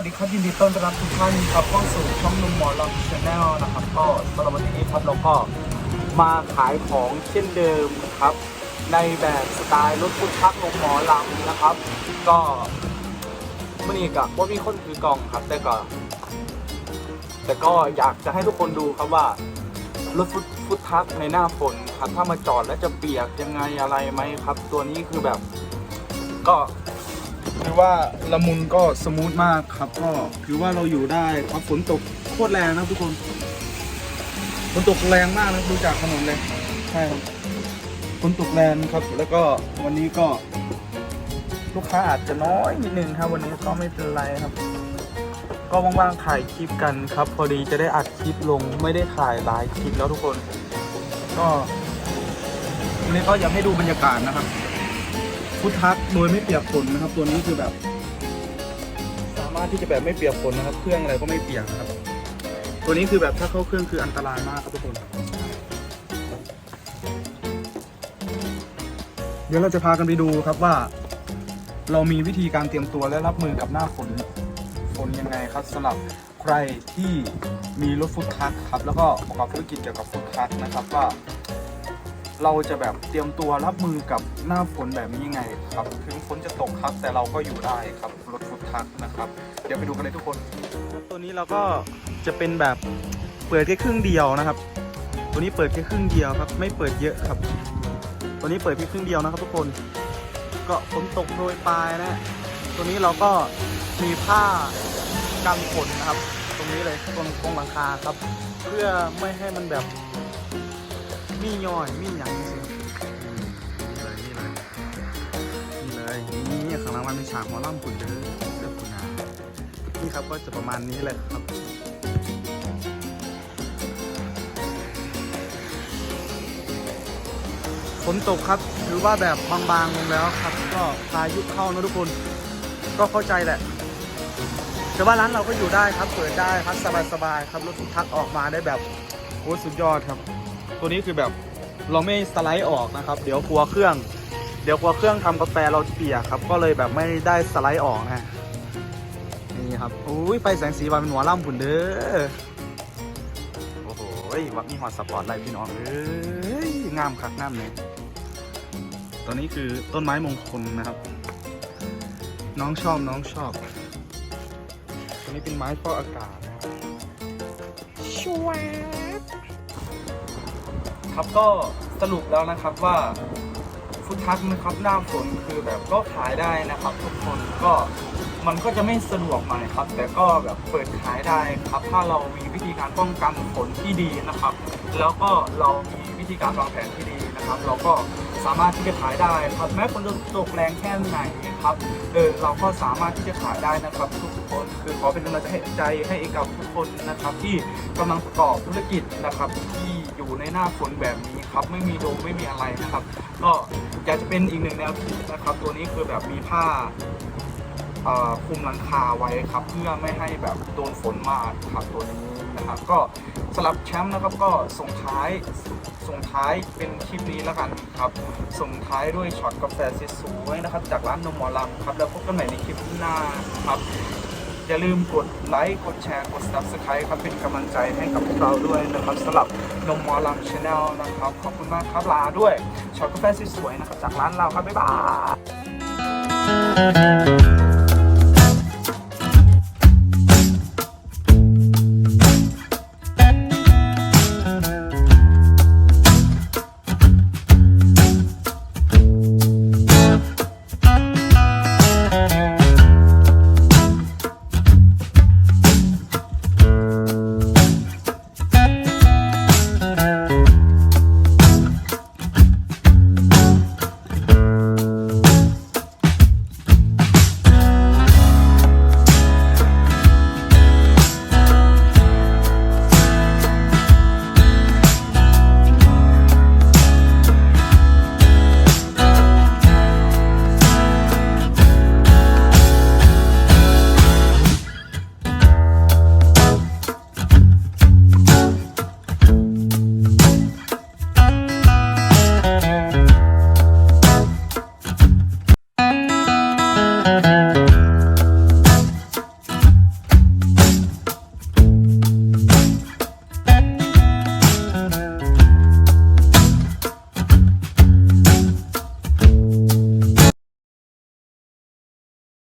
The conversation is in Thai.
วัสดีครับยินดีต้อนรับทุกท่านครับเข้าสู่ช่องนุ่มหมอลำชาแนลนะครับก็สำหรับวันนี้ครับเราก็มาขายของเช่นเดิมครับ ในแบบสไตล์รถพุทธักนุ่มหมอลำนะครับ ก็มื่อนี้กับว่ามีคนถือกล่องครับ แต่ก็ แต่ก็อยากจะให้ทุกคนดูครับว่ารถฟุตฟุตทักในหน้าฝนครับถ้ามาจอดแล้วจะเปียกยังไงอะไรไหมครับ ตัวนี้คือแบบก็ คือว่าละมุนก็สมูทมากครับก็คือว่าเราอยู่ได้ครับฝนตกโคตรแรงนะทุกคนฝนตกแรงมากนะดูจากถนนเลยใช่ครับฝนตกแรงครับ แล้วก็วันนี้ก็ ลูกค้าอาจจะน้อยนิดนึงครับวันนี้ก็ไม่เป็นไรครับ ก็ว่างๆถ่ายคลิปกันครับ พอดีจะได้อัดคลิปลงไม่ได้ถ่ายหลายคลิปแล้วทุกคน ก็วันนี้ก็อยากให้ดูบรรยากาศนะครับ พุทธักโดยไม่เปียกฝนนะครับ ตัวนี้คือแบบ สามารถที่จะแบบไม่เปียกฝนนะครับ เครื่องอะไรก็ไม่เปียกนะครับ ตัวนี้คือแบบถ้าเข้าเครื่องคืออันตรายมากครับทุกคน เดี๋ยวเราจะพากันไปดูครับว่า เรามีวิธีการเตรียมตัวและรับมือกับหน้าฝนฝนยังไงครับสำหรับใครที่มีรถฟุตทักครับ แล้วก็ประกอบธุรกิจเกี่ยวกับฟุตทักนะครับว่า เราจะแบบเตรียมตัวรับมือกับหน้าฝนแบบนี้ยังไงครับ ถึงฝนจะตกครับแต่เราก็อยู่ได้ครับรถฟุตทักนะครับ เดี๋ยวไปดูกันเลยทุกคนตัวนี้เราก็จะเป็นแบบเปิดแค่ครึ่งเดียวนะครับ ตัวนี้เปิดแค่ครึ่งเดียวครับ ไม่เปิดเยอะครับ ตัวนี้เปิดแค่ครึ่งเดียวนะครับ ทุกคน ก็ฝนตกโรยปลายนะ ตัวนี้เราก็มีผ้ากันฝนนะครับ ตรงนี้เลยตรงตรงหลังคาครับ เพื่อไม่ให้มันแบบ มีย่อยมีอย่างนี้สินี่เลยนี่เลยนี่เลยนี่ข้างหล่างมันเป็นฉากหมอลำขุนเด้อเด้อคุณนานี่ครับก็จะประมาณนี้เลยครับฝนตกครับถือว่าแบบบางๆลงแล้วครับ ก็พายุเข้านะทุกคน ก็เข้าใจแหละแต่ว่าร้านเราก็อยู่ได้ครับ เปิดได้ครับสบายๆครับรถทุกทักออกมาได้แบบโอ้สุดยอดครับ ตัวนี้คือแบบเราไม่สไลด์ออกนะครับ เดี๋ยวกลัวเครื่อง เดี๋ยวกลัวเครื่องทำกาแฟเราเปียกครับ ก็เลยแบบไม่ได้สไลด์ออกนะนี่ครับอุ้ยไฟแสงสีวันเป็นหัวล่ำผุนเด้อโอ้โหวัดมีฮอตสปอร์ตไลท์พี่น้องเอ้ยงามคักงามเลยตัวนี้คือต้นไม้มงคลนะครับ น้องชอบน้องชอบตัวนี้เป็นไม้ฟอกอากาศนะครับชว ครับก็สรุปแล้วนะครับว่าฟุตทักนะครับหน้าฝนคือแบบก็ขายได้นะครับ ทุกคนก็มันก็จะไม่สะดวกหน่อยครับ แต่ก็แบบเปิดขายได้ครับ ถ้าเรามีวิธีการป้องกันฝนที่ดีนะครับ แล้วก็เรามีวิธีการวางแผนที่ดีนะครับ เราก็ สามารถที่จะขายได้ครับแม้ฝนจะตกแรงแค่ไหนครับเออเราก็สามารถที่จะขายได้นะครับทุกคนคือขอเป็นกำลังใจให้กับทุกคนนะครับ ที่กำลังประกอบธุรกิจนะครับ ที่อยู่ในหน้าฝนแบบนี้ครับไม่มีโดมไม่มีอะไรนะครับ ก็อยากจะเป็นอีกหนึ่งแนวคิดนะครับ ตัวนี้คือแบบมีผ้าคุมหลังคาไว้ครับ เพื่อไม่ให้แบบโดนฝนมากครับตัวนี้ นะครับก็สำหรับแชมป์นะครับก็ส่งท้ายส่งท้ายเป็นคลิปนี้แล้วกันครับส่งท้ายด้วยช็อตกาแฟสวยๆนะครับ จากร้านนมหมอลำครับแล้วพบกันใหม่ในคลิปหน้าครับอย่าลืมกดไลค์กดแชร์กด subscribe ครับเป็นกำลังใจให้กับพวกเราด้วยนะครับสำหรับนมมอลำชาแนลนะครับ ขอบคุณมากครับลาด้วยช็อตกาแฟสวยๆนะครับจากร้านเราครับบ๊ายบาย